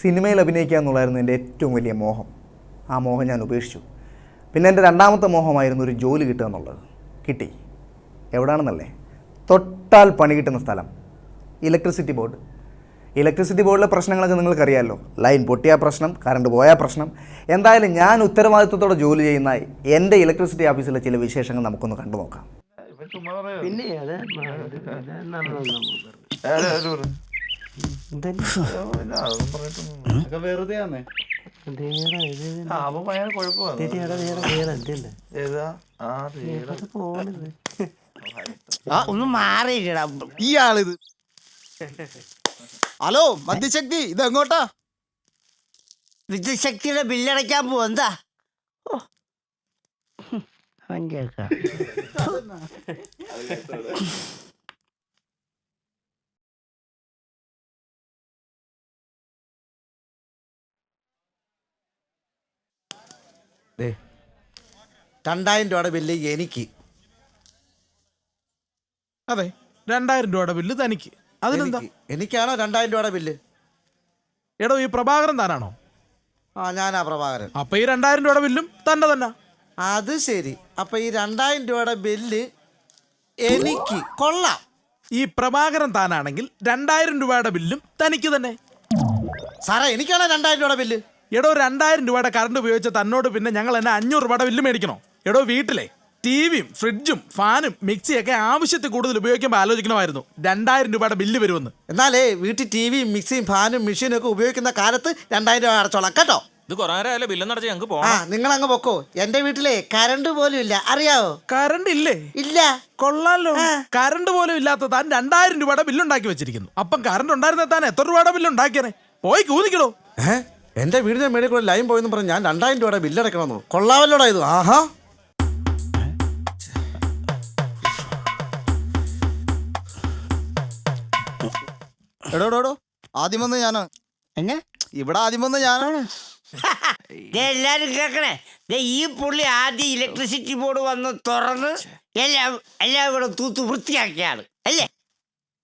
സിനിമയിൽ അഭിനയിക്കുക എന്നുള്ളതായിരുന്നു എന്റെ ഏറ്റവും വലിയ മോഹം. ആ മോഹം ഞാൻ ഉപേക്ഷിച്ചു. പിന്നെ എന്റെ രണ്ടാമത്തെ മോഹമായിരുന്നു ഒരു ജോലി കിട്ടുക എന്നുള്ളത്. കിട്ടി. എവിടാണെന്നല്ലേ? തൊട്ടാൽ പണി കിട്ടുന്ന സ്ഥലം. Electricity board. ഇലക്ട്രിസിറ്റി ബോർഡിലെ പ്രശ്നങ്ങളൊക്കെ നിങ്ങൾക്കറിയാമല്ലോ ലൈൻ പൊട്ടിയ പ്രശ്നം കറണ്ട് പോയ പ്രശ്നം. എന്തായാലും ഞാൻ ഉത്തരവാദിത്വത്തോടെ ജോലി ചെയ്യുന്ന എന്റെ ഇലക്ട്രിസിറ്റി ഓഫീസിലെ ചില വിശേഷങ്ങൾ നമുക്കൊന്ന് കണ്ടു നോക്കാം. പിന്നെ അത് വെറുതെയാന്നേ അവൻ ഭയങ്കര കുഴപ്പമാണ് ഏതാ? ആ തേടാ. ഒന്ന് മാറിയില്ലടാ ഇയാളിത്. ഹലോ മദ്യശക്തി ഇത് എങ്ങോട്ടാ വിദ്യുശക്തിയുടെ ബില്ലടയ്ക്കാൻ പോവാ എന്താ? കേൾക്കാം. രണ്ടായിരം രൂപയുടെ ബില്ല് എനിക്ക്. അതെ രണ്ടായിരം രൂപയുടെ ബില്ല് തനിക്ക്. അതിനെന്താ? എനിക്ക്. എനിക്കാണോ രണ്ടായിരം രൂപയുടെ ബില്ല്? എടോ ഈ പ്രഭാകരൻ താനാണോ? ആ ഞാനാ പ്രഭാകരൻ. അപ്പൊ ഈ രണ്ടായിരം രൂപയുടെ ബില്ലും തന്നെ തന്നെ. അത് ശരി. അപ്പൊ ഈ രണ്ടായിരം രൂപയുടെ ബില്ല് എനിക്ക്. കൊള്ളാം. ഈ പ്രഭാകരൻ താനാണെങ്കിൽ രണ്ടായിരം രൂപയുടെ ബില്ലും തനിക്ക് തന്നെ. സാറേ എനിക്കാണോ രണ്ടായിരം രൂപയുടെ ബില്ല്? എടോ രണ്ടായിരം രൂപയുടെ കറണ്ട് ഉപയോഗിച്ച തന്നോട് പിന്നെ ഞങ്ങൾ എന്നെ അഞ്ഞൂറ് രൂപയുടെ ബില്ല് മേടിക്കണോ? എടോ വീട്ടിലെ ടിവിയും ഫ്രിഡ്ജും ഫാനും മിക്സിയൊക്കെ ആവശ്യത്തിൽ കൂടുതൽ ഉപയോഗിക്കുമ്പോൾ ആലോചിക്കണമായിരുന്നു. രണ്ടായിരം രൂപയുടെ ബില്ല് വരുമെന്ന്. എന്നാലേ വീട്ടിൽ ടിവിയും മിക്സിയും ഫാനും മെഷീനും ഒക്കെ ഉപയോഗിക്കുന്ന കാലത്ത് രണ്ടായിരം രൂപ അടച്ചോളാം. കേട്ടോ? ഇത് കുറെ ബില്ലെന്ന് അടച്ച് ഞങ്ങൾക്ക് ആ പോകണം നിങ്ങൾ അങ്ങ് പൊക്കോ. എന്റെ വീട്ടിലെ കറണ്ട് പോലും ഇല്ല. അറിയാവോ? കറണ്ട് ഇല്ലേ? ഇല്ല. കൊള്ളാലോ. കറണ്ട് പോലും ഇല്ലാത്ത താൻ രണ്ടായിരം രൂപയുടെ ബില്ല് ഉണ്ടാക്കി വെച്ചിരിക്കുന്നു. അപ്പം കറണ്ട് ഉണ്ടായിരുന്ന താൻ എത്ര രൂപയുടെ ബില്ല് ഉണ്ടാക്കിയനെ പോയി കൂതിക്കണോ ഏഹ് എന്റെ വീടിന്റെ മേളിൽ കൂടെ ലൈൻ പോയെന്ന് പറഞ്ഞ് ഞാൻ രണ്ടായിരം രൂപയുടെ ബില്ല് അടക്കണമെന്നു കൊള്ളാവല്ലോടാ ഇത്. ആഹാ. എടോ എടോ, എടോ. ആദ്യം വന്ന് ഞാനാ. എന്നെ ഇവിടെ ആദ്യം വന്ന് ഞാനാണ് ദേ എല്ലാരും കേക്കണേ. ദേ ഈ പുള്ളി ആദ്യം ഇലക്ട്രിസിറ്റി ബോർഡ് വന്ന് തുറന്ന് എല്ലാം എല്ലാം ഇവിടെ തൂത്ത് വൃത്തിയാക്കിയാണ് അല്ലേ?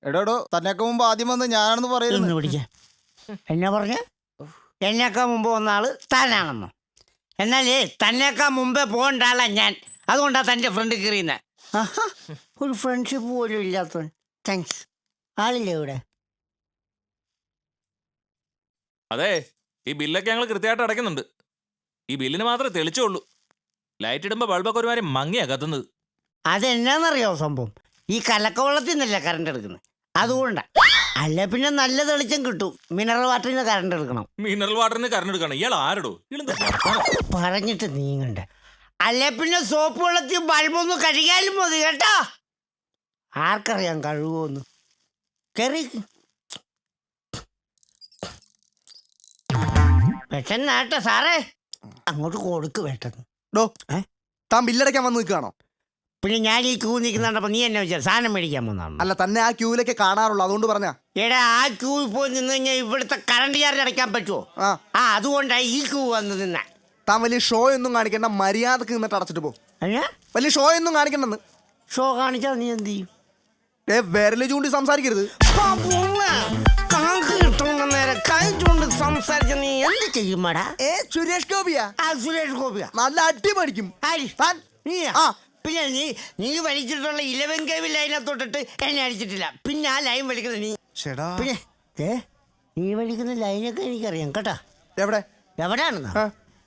എടോ എടോ. തന്നെയൊക്കെ മുമ്പ് ആദ്യം വന്ന് ഞാനാണെന്ന് പറയുന്നു പിടിക്ക. എന്നാ പറഞ്ഞ? എന്നേക്കാൾ മുമ്പ് വന്ന ആൾ താനാണെന്നോ. എന്നാലേ തന്നേക്കാൾ മുമ്പേ പോകേണ്ട ആളാ ഞാൻ. അതുകൊണ്ടാ തന്റെ ഫ്രണ്ട് കയറിയുന്നത് ഒരു ഫ്രണ്ട്ഷിപ്പ് പോലും ഇല്ലാത്തവൻ. താങ്ക്സ് ആളില്ലേ ഇവിടെ? അതെ ഈ ബില്ലൊക്കെ ഞങ്ങൾ കൃത്യമായിട്ട് അടയ്ക്കുന്നുണ്ട്. ഈ ബില്ലിന് മാത്രമേ തെളിച്ചുള്ളൂ. ലൈറ്റ് ഇടുമ്പോൾ ബൾബൊക്കെ ഒരുമാതിരി മങ്ങിയാ കത്തുന്നത്. അതെന്നാന്നറിയോ സംഭവം? ഈ കലക്കവെള്ളത്തിൽ നിന്നല്ല കറണ്ട് എടുക്കുന്നത് അതുകൊണ്ടാ. അല്ല പിന്നെ നല്ല തെളിച്ചം കിട്ടും. മിനറൽ വാട്ടറിൽ നിന്ന് കറണ്ട് എടുക്കണം. മിനറൽ വാട്ടറിന് കറണ്ട് എടുക്കണം. ഇയാൾ ആരടോ? ഇയാളെന്താ വർത്താനം? പറഞ്ഞിട്ട് നീങ്ങണ്ട. അല്ല പിന്നെ സോപ്പ് വെള്ളത്തിൽ ബൾബൊന്ന് കഴുകിയാലും മതി കേട്ടോ. ആർക്കറിയാം കഴുകുമെന്ന് കയറി പെട്ടെന്നാട്ടെ സാറേ. അങ്ങോട്ട് കൊടുക്ക് പെട്ടെന്ന് ഡോ? താൻ ബില്ലടയ്ക്കാൻ വന്ന് നിൽക്കുകയാണോ? പിന്നെ ഞാൻ ഈ ക്യൂ നിൽക്കുന്നുണ്ടപ്പോ നീ എന്നെ വെച്ചാൽ സാധനം മേടിക്കാൻ വന്നാണ് അല്ല തന്നെ ആ ക്യൂവിലൊക്കെ കാണാറുള്ളൂ. അതുകൊണ്ട് പറഞ്ഞ. എടാ ആ ക്യൂ പോയി നിന്ന് കഴിഞ്ഞാൽ ഇവിടുത്തെ കറണ്ട് ചാർജ് അടയ്ക്കാൻ പറ്റുമോ ആ. ആ അതുകൊണ്ടാണ് ഈ ക്യൂ വന്ന് നിന്ന. താൻ വലിയ ഷോ ഒന്നും കാണിക്കണ്ട. മര്യാദയ്ക്ക് നിന്നിട്ട് അടച്ചിട്ട് പോ. അയ്യാ വലിയ ഷോ ഒന്നും കാണിക്കണ്ടെന്ന്. ഷോ കാണിച്ചാൽ നീ എന്ത് ചെയ്യും? ഏ വിരൽ ചൂണ്ടി സംസാരിക്കരുത്. കൈ ചൂണ്ട് സംസാരിച്ച നീ എന്ത് ചെയ്യുമാടാ? ഏ സുരേഷ് ഗോപിയാ? ആ സുരേഷ് ഗോപിയാ. നല്ല അടി പഠിക്കും ആര്? താൻ? നീയാ ആ. പിന്നെ നീ നീ വലിച്ചിട്ടുള്ള ഇലവൻ കേവി ലൈനത്തോട്ടിട്ട് തൊട്ടിട്ട് എന്നെ അടിച്ചിട്ടില്ല. പിന്നെ ആ ലൈൻ വലിക്കുന്നത് നീ. ചേടാ. പിന്നെ ഏ നീ വലിക്കുന്ന ലൈനൊക്കെ എനിക്കറിയാം കേട്ടാ. എവിടെ? എവിടെയാണെന്നാ.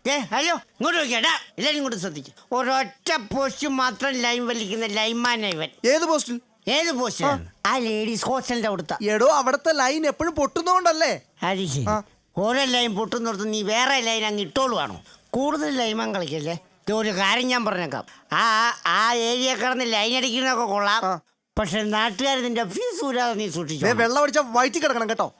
ഏ ഹലോ ഇങ്ങോട്ട് നോക്കിയാടാ എല്ലാരും ഇങ്ങോട്ട് ശ്രദ്ധിക്കും. ഒരൊറ്റ പോസ്റ്റ് മാത്രം ലൈൻ വലിക്കുന്ന ലൈൻമാനാ ഇവൻ. ഏത് പോസ്റ്റിൽ ഏത് പോസ്റ്റിലാണ്? ആ. ലേഡീസ് ഹോസ്റ്റലിന്റെ അവിടുത്തെ. എടോ അവിടത്തെ ലൈൻ എപ്പോഴും പൊട്ടുന്നോണ്ടല്ലേ? അത് ശരി. ഓരോ ലൈൻ പൊട്ടുന്നിടത്ത് നീ വേറെ ലൈൻ അങ്ങ് ഇട്ടോളുവാണോ? കൂടുതൽ ലൈമാൻ കളിക്കല്ലേ ഇത് ഒരു കാര്യം ഞാൻ പറഞ്ഞേക്കാം. ആ ആ ഏരിയ കിടന്ന് ലൈൻ അടിക്കുന്നതൊക്കെ കൊള്ളാം. പക്ഷെ നാട്ടുകാർ നിന്റെ ഫീസ് ഊരാതെ നീ സൂക്ഷിച്ചു വെള്ളം അടിച്ചാൽ വയറ്റി കിടക്കണം കേട്ടോ.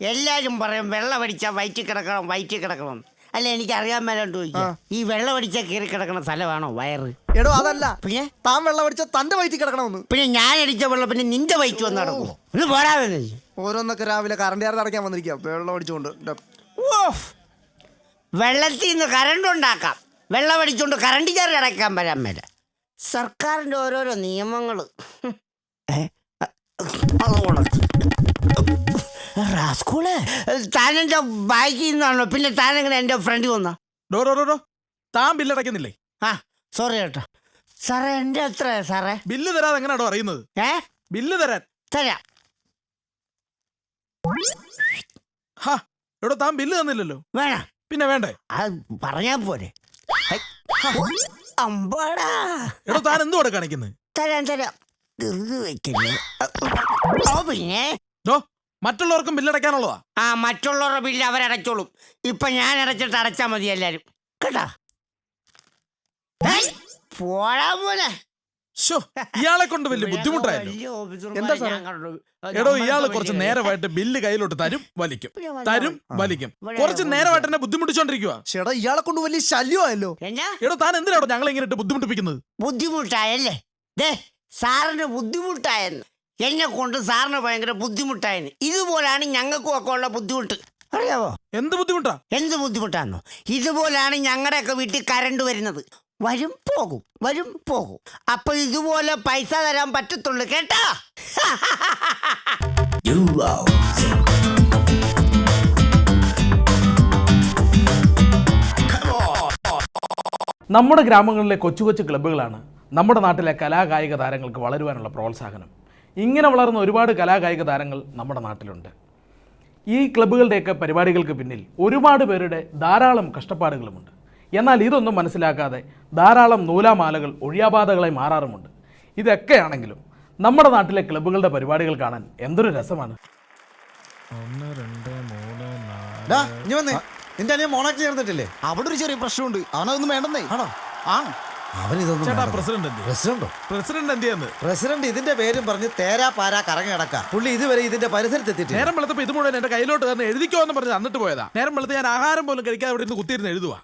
എല്ലാരും പറയും വെള്ളം അടിച്ചാൽ വയറ്റി കിടക്കണം വയറ്റി കിടക്കണം. അല്ല എനിക്ക് അറിയാൻ മേലോട്ട് ചോദിക്കാം ഈ വെള്ളം അടിച്ച കയറി കിടക്കുന്ന സ്ഥലമാണോ വയറ് എടോ അതല്ല പിന്നെ താൻ വെള്ളം അടിച്ച തന്റെ വയറ്റിൽ കിടക്കണമെന്ന് പിന്നെ ഞാൻ അടിച്ച വെള്ളം പിന്നെ നിന്റെ വയറ്റ് വന്ന് നടക്കുമോ ഒന്ന് പോരാതെ ഓരോന്നൊക്കെ രാവിലെ കറണ്ട് ചാർജ് അടയ്ക്കാൻ വന്നിരിക്കുക വെള്ളം അടിച്ചുകൊണ്ട്. വെള്ളത്തിൽ നിന്ന് കറണ്ട് ഉണ്ടാക്കാം വെള്ളം അടിച്ചുകൊണ്ട് കറണ്ട് ചാർജ് അടയ്ക്കാൻ വരാൻ മേല സർക്കാരിന്റെ ഓരോരോ നിയമങ്ങൾ അതുകൊണ്ട് ആ സ്കൂൾ? താൻ എന്റെ ബാഗിൽ നിന്നാണല്ലോ പിന്നെ താൻ എങ്ങനെ എന്റെ ഫ്രണ്ട് വന്ന? ഡോ ഡോ ഡോ ഡോ. താൻ ബില്ലടയ്ക്കുന്നില്ലേ ആ സോറി കേട്ടോ സാറേ എന്റെ എത്ര സാറേ? ബില്ല് തരാതെ എങ്ങനെയാണോ അറിയുന്നത്? ഏ? ബില്ല് തരാൻ. തരാ. ഹാ എടോ താൻ ബില്ല് തന്നില്ലല്ലോ. വേണം? പിന്നെ വേണ്ടേ? അത് പറഞ്ഞാ പോരെ. ഹൈ. അമ്പാടാ. എടോ താൻ എന്തോ കാണിക്കുന്നത് തരാൻ തരാം ധൃതി വെക്കില്ലേ? ഓ പിന്നെ? ഡോ മറ്റുള്ളവർക്കും ബില്ലടയ്ക്കാനുള്ളതാ? ആ മറ്റുള്ളവരുടെ ബില്ല് അവരടച്ചോളും. ഇപ്പൊ ഞാൻ അടച്ചിട്ട് അടച്ചാ മതി എല്ലാരും. കേട്ടാ? പോടാ പോലെ ഷോ ഇയാളെ കൊണ്ട് വലിയ ബുദ്ധിമുട്ടായല്ലോ. എന്താ സാറേ? എടോ ഇയാൾ കുറച്ച്. നേരമായിട്ട് ബില്ല് കയ്യിലോട്ട് തരും വലിക്കും. തരും വലിക്കും. കുറച്ച് നേരമായിട്ട് എന്നെ ബുദ്ധിമുട്ടിച്ചോണ്ടിരിക്കുക ചേട്ടാ ഇയാളെ കൊണ്ട് വലിയ ശല്യമായല്ലോ. എന്നാ? എടോ താൻ എന്തിനാടോ ഞങ്ങളെ ഇങ്ങനെ ഇട്ട് ബുദ്ധിമുട്ടിപ്പിക്കുന്നത്? ബുദ്ധിമുട്ടായല്ലേ? ദേ സാറിന് ബുദ്ധിമുട്ടായെന്ന്. എന്നെ കൊണ്ട് സാറിന് ഭയങ്കര ബുദ്ധിമുട്ടായെന്ന് ഇതുപോലാണ് ഞങ്ങൾക്കും ഒക്കെ ഉള്ള ബുദ്ധിമുട്ട്. അറിയാവോ? എന്ത് ബുദ്ധിമുട്ടാ? എന്ത് ബുദ്ധിമുട്ടാണോ ഇതുപോലാണ് ഞങ്ങളുടെയൊക്കെ വീട്ടിൽ കരണ്ട് വരുന്നത്. വരും പോകും വരും പോകും. അപ്പൊ ഇതുപോലെ പൈസ തരാൻ പറ്റത്തുള്ളൂ കേട്ടോ? നമ്മുടെ ഗ്രാമങ്ങളിലെ കൊച്ചു കൊച്ചു ക്ലബ്ബുകളാണ് നമ്മുടെ നാട്ടിലെ കലാകായിക താരങ്ങൾക്ക് വളരുവാനുള്ള പ്രോത്സാഹനം. ഇങ്ങനെ വളർന്ന ഒരുപാട് കലാകായിക താരങ്ങൾ നമ്മുടെ നാട്ടിലുണ്ട്. ഈ ക്ലബ്ബുകളുടെയൊക്കെ പരിപാടികൾക്ക് പിന്നിൽ ഒരുപാട് പേരുടെ ധാരാളം കഷ്ടപ്പാടുകളുമുണ്ട്. എന്നാൽ ഇതൊന്നും മനസ്സിലാക്കാതെ ധാരാളം നൂലാമാലകൾ ഒഴിയാബാധകളായി മാറാറുമുണ്ട്. ഇതൊക്കെയാണെങ്കിലും നമ്മുടെ നാട്ടിലെ ക്ലബ്ബുകളുടെ പരിപാടികൾ കാണാൻ എന്തൊരു രസമാണ്. ഒന്ന് രണ്ട് വന്നേ. നിന്റെ അനിയൻ മോണാക്ക് ചേർന്നിട്ടില്ലേ? അവിടെ ഒരു ചെറിയ പ്രശ്നമുണ്ട്. അവനതൊന്നും വേണ്ടെന്നേ. ആണോ? ആ. അവൻ ഇതൊന്നും ചേട്ടാ. പ്രസിഡന്റ് എന്ത് പ്രസിഡന്റോ? പ്രസിഡന്റ് എന്ത് ചെയ്യുന്നത് പ്രസിഡന്റ് ഇതിന്റെ പേരും പറഞ്ഞ് തേരാ പാരാ കറങ്ങി കിടക്കാം പുള്ളി ഇതുവരെ ഇതിന്റെ പരിസരത്ത് എത്തിയിട്ടില്ല നേരം വെളുത്തപ്പോൾ ഇത് മുഴുവൻ എന്റെ കയ്യിലോട്ട് തന്നെ എഴുതിക്കോ എന്ന് പറഞ്ഞ് തന്നിട്ട് പോയതാ. നേരം വെളുത്ത് ഞാൻ ആഹാരം പോലും കഴിക്കാതെ ഇവിടെ നിന്ന് കുത്തിയിരുന്ന് എഴുതുവാ.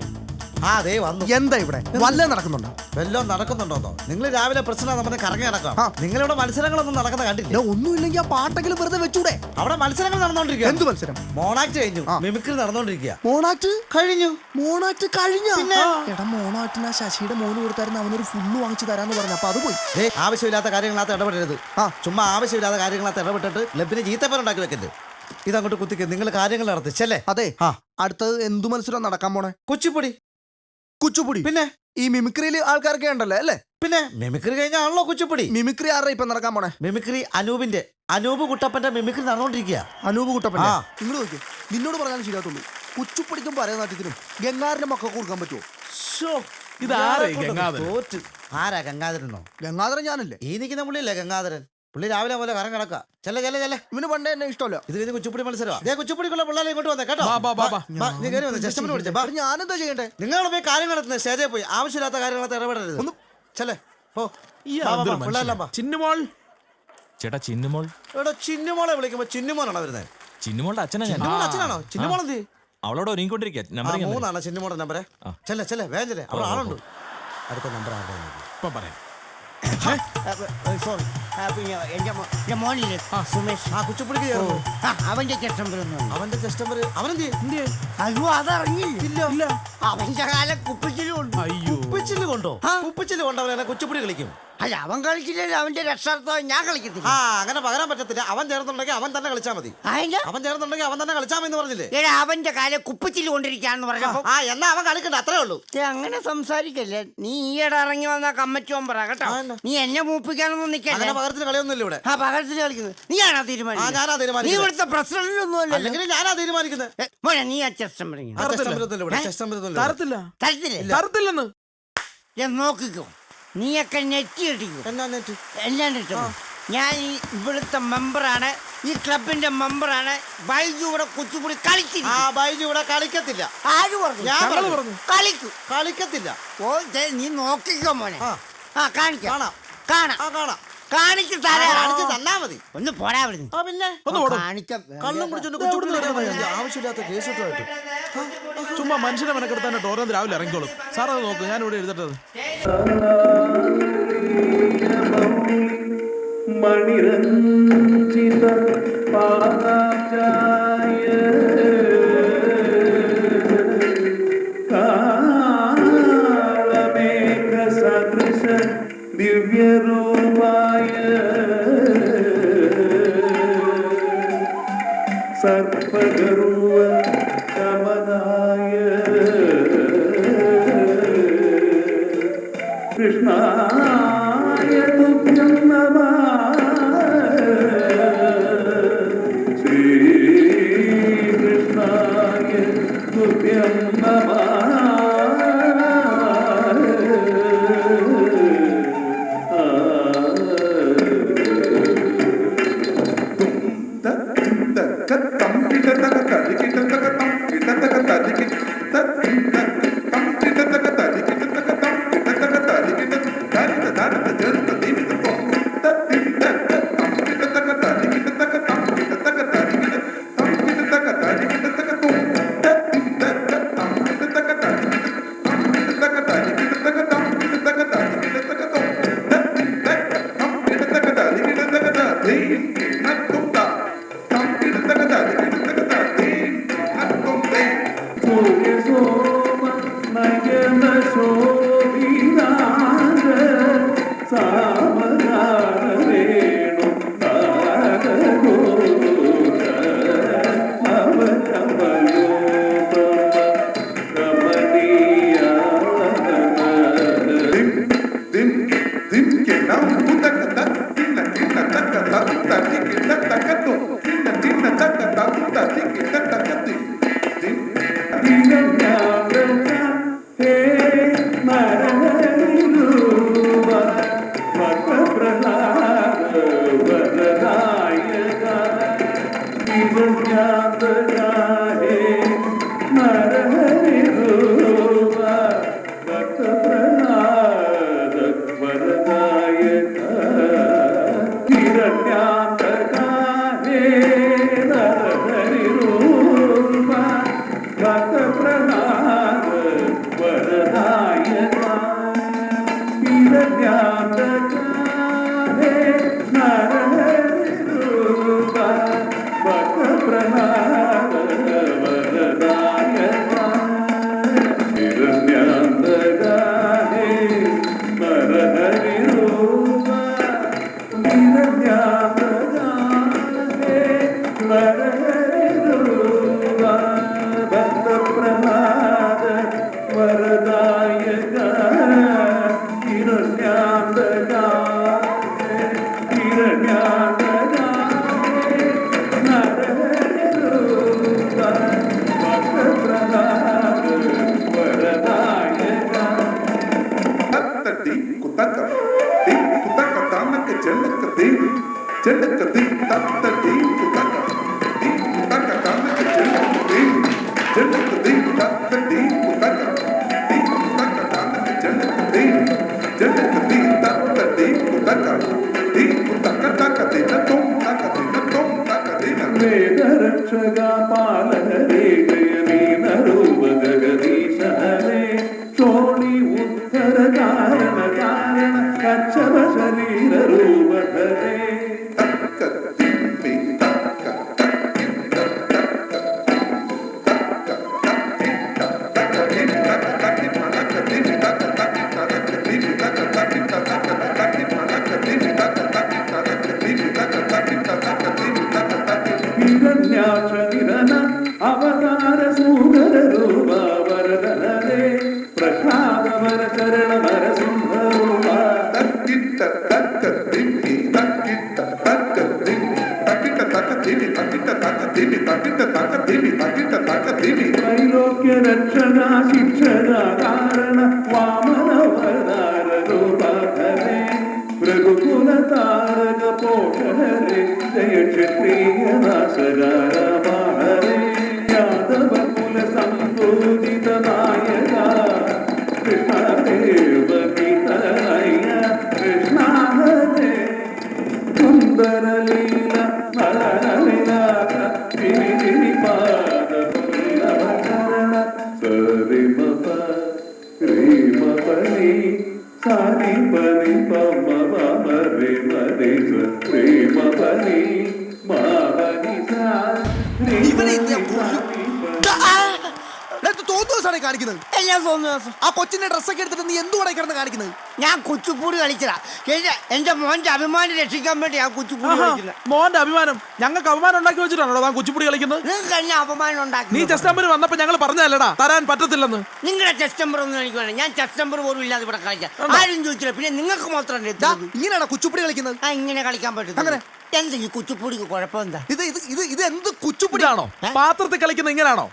ആ അതേ വന്നു. എന്താ ഇവിടെ? വല്ല നടക്കുന്നുണ്ടോ? വല്ലതും നടക്കുന്നുണ്ടോന്നോ നിങ്ങൾ രാവിലെ പ്രശ്നം നമ്മുടെ കറങ്ങി നടക്കാം നിങ്ങളിവിടെ മത്സരങ്ങളൊന്നും നടക്കുന്ന കണ്ടില്ല? ഒന്നുമില്ലെങ്കിൽ ആ പാട്ടെങ്കിലും വെറുതെ വെച്ചൂടെ? അവിടെ മത്സരങ്ങൾ നടന്നോണ്ടിരിക്കുക എന്ത് മത്സരം? മോണാക്ട് കഴിഞ്ഞു. മിമിക്രി നടന്നോണ്ടിരിക്കുക മോണാക്ട്? കഴിഞ്ഞു. മോണാക്ട് കഴിഞ്ഞു? എടാ മോണാക്ടിന് ആ ശശിയുടെ മോന് കൊടുത്തായിരുന്നു. അവനൊരു ഫുള്ള് വാങ്ങിച്ചു തരാന്ന് പറഞ്ഞു. അപ്പൊ അത് പോയി. ദേ, ആവശ്യമില്ലാത്ത കാര്യങ്ങളകത്ത് ഇടപെടരുത്. ആ. ചുമ്മാ ആവശ്യമില്ലാത്ത കാര്യങ്ങളകത്ത് ഇടപെട്ടിട്ട് ലബിന് ജീത്തപ്പനുണ്ടാക്കി വെക്കരുത്. ഇതങ്ങോട്ട് കുത്തിക്ക്. നിങ്ങൾ കാര്യങ്ങൾ നടത്തിച്ചല്ലേ അതെ. ആ. അടുത്തത് എന്തു മത്സരം നടക്കാൻ പോണേ? കുച്ചിപ്പൊടി. കുച്ചുപുടി. പിന്നെ? ഈ മിമിക്രിയിൽ ആൾക്കാരൊക്കെ ഉണ്ടല്ലോ അല്ലേ? പിന്നെ മിമിക്രി കഴിഞ്ഞാണല്ലോ കുച്ചുപുടി. മിമിക്രി ആരുടെ ഇപ്പൊ നടക്കാൻ പോണേ? മിമിക്രി അനൂപിന്റെ. അനൂപ് കുട്ടപ്പന്റെ മിമിക്രി നടന്നുകൊണ്ടിരിക്കുക അനൂപ് കുട്ടപ്പൻ ആ. നിങ്ങൾ നോക്കി. നിന്നോട് പറഞ്ഞാലും ശരിയാത്തുള്ളൂ കുച്ചുപ്പടിക്കും ഭരതനാട്യത്തിനും ഗംഗാറിന്റെ മക്കൾക്ക് കൊടുക്കാൻ പറ്റുമോ ഇത് ആരാ ഗംഗാധരൻ? തോറ്റ്. ആരാ ഗംഗാധരനോ ഗംഗാധരൻ ഞാനല്ലേ? ഈ നിൽക്കുന്ന പുള്ളിയല്ലേ ഗംഗാധരൻ? പുള്ളി രാവിലെ പോലെ കറങ്ങി കിടക്കുക ചെല്ല ചെല്ല ചെല്ല. ഇവന് പണ്ടേ എന്നെ ഇഷ്ടമല്ലോ. ഇത് കഴിഞ്ഞ് കുച്ചുപ്പിടി മത്സരമാണ് ദേ കുച്ചുപ്പിടിക്കുള്ള പിള്ളേരെ ഇങ്ങോട്ട് വന്നേ കേട്ടോ? ബാ, ബാ, ബാ, ബാ. ബാ, നീ കയറി വന്നേ ചെസ്റ്റമിന് വിളിച്ചേ ബാ. ഞാനെന്താ ചെയ്യണ്ടേ? നിങ്ങൾ പോയി കാര്യം നടത്തുന്നത് സ്റ്റേജിൽ പോയി. ആവശ്യമില്ലാത്ത കാര്യങ്ങളൊക്കെ ഇടപെടരുത്. ഒന്ന് ചെല്ലേ പോ. ചിന്നുമോൾ. ചേട്ടാ ചിന്നുമോൾ. എടാ ചിന്നുമോളെ വിളിക്കുമ്പോ ചിന്നുമോനാണോ വരുന്നത് ചിന്നുമോളുടെ അച്ഛനാ ഞാൻ. അച്ഛനാണോ? ചിന്നുമോൾ എന്ത്? അവളോട് ഒരുങ്ങിക്കൊണ്ടിരിക്കുക നമ്പർ മൂന്നാണ് ചിന്നുമോളുടെ നമ്പരെ ചെല്ലേ ചെല്ലേ വേഗം ചെല്ലേ. അവിടെ ആളുണ്ട്. അടുത്ത നമ്പർ ആരുടെ ഇപ്പം പറയാം. സോറി എന്റെ മോ- എന്റെ മോനില്ലേ? സുമേഷ്. ആ കുച്ചിപ്പൊടിക്ക് ചേർന്നു ചെഷ്ടം വരുന്നു അവന്റെ കസ്റ്റമർ അവനെന്ത് എന്ത് അയ്യോ അതറിഞ്ഞില്ല? അവന്റെ കാലം കുപ്പിച്ചിലും ഉണ്ട് അയ്യോ. ഉപ്പിച്ചിൽ കൊണ്ടോ? കുപ്പിച്ചിൽ കൊണ്ടോ അവനെ കളിക്കും. അല്ല അവൻ കളിച്ചില്ലെങ്കിൽ അവന്റെ രക്ഷാർത്ഥം ഞാൻ കളിക്കത്തില്ല. ആ അങ്ങനെ പകരാൻ പറ്റത്തില്ല. അവൻ ചേർന്നുണ്ടെങ്കിൽ അവൻ തന്നെ കളിച്ചാൽ മതി. അതിന്റെ അവൻ ചേർന്നുണ്ടെങ്കിൽ അവൻ തന്നെ കളിച്ചാൽ മതി പറഞ്ഞില്ലേ? എടാ അവന്റെ കാലം കുപ്പിച്ചിൽ കൊണ്ടിരിക്കാന്ന് പറഞ്ഞപ്പോ ആ എന്നാ അവൻ കളിക്കണ്ട അത്രേ ഉള്ളൂ. ഏ, അങ്ങനെ സംസാരിക്കല്ലേ? നീ ഈയിടെ ഇറങ്ങി വന്ന കമ്മച്ചോൻ പറ കേട്ടോ? ആ, എന്നാ? നീ എന്നെ മൂപ്പിക്കാനൊന്നും നിക്കല്ലേ? അങ്ങനെ പകരത്തിന് കളിയൊന്നുമില്ല ഇവിടെ. ആ പകരത്തിന് കളിക്കുന്നത്. നീയാണോ ആ തീരുമാനിക്കുന്നത് ഞാനാ നീ തീരുമാനിക്കുന്നത് ഇവിടുത്തെ പ്രസിഡന്റ് ഒന്നും അല്ലല്ലോ അല്ലെങ്കിൽ ഞാനാ തീരുമാനിക്കുന്നത്. ഏ, മോനെ നീ ആ ചെസ്റ്റം പറഞ്ഞു ആ, ചെസ്റ്റം വരുന്നില്ല ഇവിടെ, ചെസ്റ്റം വരുന്നില്ല ഇവിടെ. തരത്തില്ല. തരത്തില്ലേ. തരത്തില്ലെന്ന്. ഞാൻ നോക്കിക്കോ. നീയൊക്കെ എന്നാ നെറ്റ് എല്ലാം കിട്ടും ഞാൻ ഈ ഇവിടുത്തെ മെമ്പറാണ്. ഈ ക്ലബിന്റെ മെമ്പറാണ്. ബൈജു ഇവിടെ കുച്ചുപുടി ആ ബൈജു ഇവിടെ കളിക്കത്തില്ല. ആര് പറഞ്ഞു? ഞാൻ പറഞ്ഞു. കളിക്കും. കളിക്കത്തില്ല. ഓ ദേ, നീ നോക്കിക്കോ മോനെ. ആ. ആ കാണിക്കാം. കാണാം. കാണാം. ആ കാണാം. കാണിച്ചു തന്നാ മതി. ഒന്ന് ആ പിന്നെ? ഒന്ന് ഓടും. കാണിക്കാം. കള്ളും കുടിച്ചോണ്ട് കുച്ചുപിടി കളിക്കാൻ ആവശ്യമില്ലാത്ത കേസിട്ടുമായിട്ട് ചുമ്മാ മനുഷ്യനെ മെനക്കെടുത്താൻ ഓരോന്ന് രാവിലെ ഇറങ്ങിക്കോളും. സാർ അത് നോക്ക്. ഞാൻ ഇവിടെ എഴുതട്ടത് മണിരഞ്ജിത ಸರ್ಪಗರುವ ಗಮನ ശരണ ശോഭിനാഥ സാമധാന ಅವತಾರ ಸೂದರ ರೂಪ ವರದನರೇ ಪ್ರಸಾದ ವರ ಚರಣ ವರ ಸಿಂಹ ರೂಪ తక్కిత తక్క తిండి తక్కిత తక్క తిండి. తక్కిట తక్క తిని రక్షణ శిక్షణ కారణ వామన వరార రూపధరే. మృగుకుల తారక పోషణ రే. జయ క్షత్రియ నాసరార കൊച്ചിന്റെ ഡ്രസ്സൊക്കെ എടുത്തിട്ട് നീ എന്തുവാണ് ഈ കിടന്ന് കാണിക്കുന്നത്? ഞാൻ കൊച്ചുപൂടി കളിച്ചതാ. എന്റെ മോന്റെ അഭിമാനം രക്ഷിക്കാൻ വേണ്ടി ഞാൻ കൊച്ചുപൂടി കളിക്കുന്നത്. മോന്റെ അഭിമാനം. ഞങ്ങൾക്ക് അഭിമാനം ഉണ്ടാക്കി വെച്ചിട്ടാണോ താൻ കൊച്ചുപൂടി കളിക്കുന്നത്? നിങ്ങൾക്ക് എന്നെ അപമാനം ഉണ്ടാക്കി നീ ചെസ്റ്റ് നമ്പർ വന്നപ്പോ ഞങ്ങൾ പറഞ്ഞല്ലടാ തരാൻ പറ്റത്തില്ലെന്ന്. നിങ്ങളുടെ ചെസ്റ്റ് നമ്പർ ഒന്നും എനിക്ക് വേണം ഞാൻ ചെസ്റ്റ് നമ്പർ പോലും ഇല്ലാതെ ഇവിടെ കളിക്കാം. ആരും ചോദിച്ചില്ല. പിന്നെ നിങ്ങൾക്ക് മാത്രം? ഇങ്ങനെയാണോ കുച്ചുപ്പിടി കളിക്കുന്നത്? ആ ഇങ്ങനെ കളിക്കാൻ പറ്റും അങ്ങനെ. എന്താ ഈ കുച്ചുപ്പൂടിക്ക് കുഴപ്പമെന്താ? ഇത് ഇത് ഇത് ഇത് എന്ത് കുച്ചുപ്പിടി? ഇതാണോ? പാത്രത്തിൽ കളിക്കുന്ന ഇങ്ങനെയാണോ?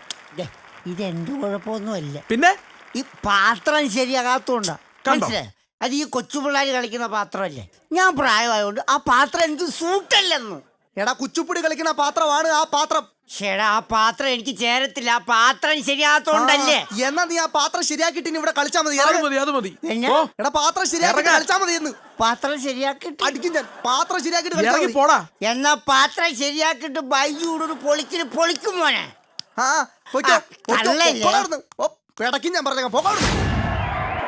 ഇത് എന്ത് കുഴപ്പമൊന്നുമല്ല. പിന്നെ? ഈ പാത്രം ശരിയാകാത്തോണ്ടാ. കണ്ടോ? മനസ്സിലായോ? അത് ഈ കൊച്ചു പിള്ളേർ കളിക്കുന്ന പാത്രമല്ലേ? ഞാൻ പ്രായമായതുകൊണ്ട് ആ പാത്രം എനിക്ക് സൂട്ടല്ലെന്ന്. എടാ കുച്ചുപ്പിടി കളിക്കുന്ന പാത്രമാണ് ആ പാത്രം. ചേടാ ആ പാത്രം എനിക്ക് ചേരത്തില്ല. ആ പാത്രം ശരിയാകത്തോണ്ടല്ലേ? ആ, എന്നാ നീ ആ പാത്രം ശരിയാക്കിട്ട് ഇനി ഇവിടെ കളിച്ചാ മതി. അത് ഇറങ്ങ്. മതി അത് മതി. പിന്നെ? ഓ എടാ പാത്രം ശരിയാക്കി. കളിച്ചാ മതി എന്ന് പാത്രം ശരിയാക്കിട്ട് അടിക്കും ഞാൻ. പാത്രം ശരിയാക്കിട്ട് കളിച്ചാ ഇറങ്ങി മതി. പോടാ. എന്നാ പാത്രം ശരിയാക്കിട്ട് ബൈജൂടൊരു പൊളിക്കിന് പൊളിക്കും മോനെ. ആ പൊയ്ക്കോ, ആ, പൊയ്ക്കോ, തള്ളല്ലേ? പൊക്കോ അവിടുന്ന്. ഓ, പിടയ്ക്കും ഞാൻ പറഞ്ഞ പോകാം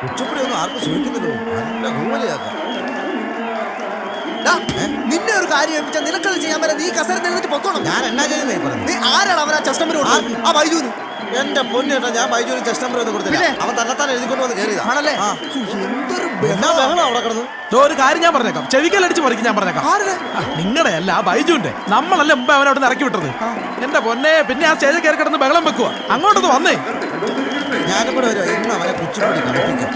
കുച്ചുപ്പിടി ഒന്നും ആർക്കും സൂചിക്കുന്നില്ലോ നല്ല റൂമലിയാക്കാം നിന്നെ ഒരു കാര്യം ഏൽപ്പിച്ചാൽ നിനക്കത് ചെയ്യാൻ വരെ നീ കസര നിന്നിട്ട് പൊക്കോണം. ഞാൻ എന്നാ ചെയ്യുന്നേ പറഞ്ഞു നീ ആരാണ് അവനാ കസ്റ്റമർ ആ ബൈജൂന് എന്റെ പൊന്നേട്ടാ ഞാൻ ബൈജൂന് ചെസ്റ്റ് എന്ന് ഒന്നും കൊടുത്തില്ല. അവൻ തന്നെത്താൻ എഴുതിക്കൊണ്ട് വന്ന് കയറിയതാ ആണല്ലേ. എന്തൊരു ബഹളം. അവിടെ കിടന്നു? ഒരു കാര്യം ഞാൻ പറഞ്ഞേക്കാം. ചെവിക്കലടിച്ച് പറിക്കും ഞാൻ പറഞ്ഞേക്കാം. നിങ്ങളുടെ അല്ല ബൈജുവിന്റെ. നമ്മളല്ലേ മുമ്പ് അവനവിടെ ഇറക്കി വിട്ടത്. എന്റെ പൊന്നെ പിന്നെ ആ സ്റ്റേജിൽ കയറി കിടന്ന് ബഹളം വെക്കുക അങ്ങോട്ടൊന്ന് വന്നേ. ഞാനും കൂടെ വരുവാ ഇന്ന് അവനെ കുച്ചിപ്പൊടി കളിപ്പിക്കാം.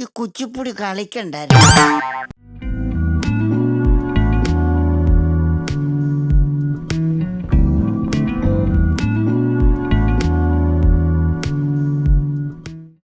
ഈ കുച്ചിപ്പുടി കളിക്കണ്ടായിരുന്നു.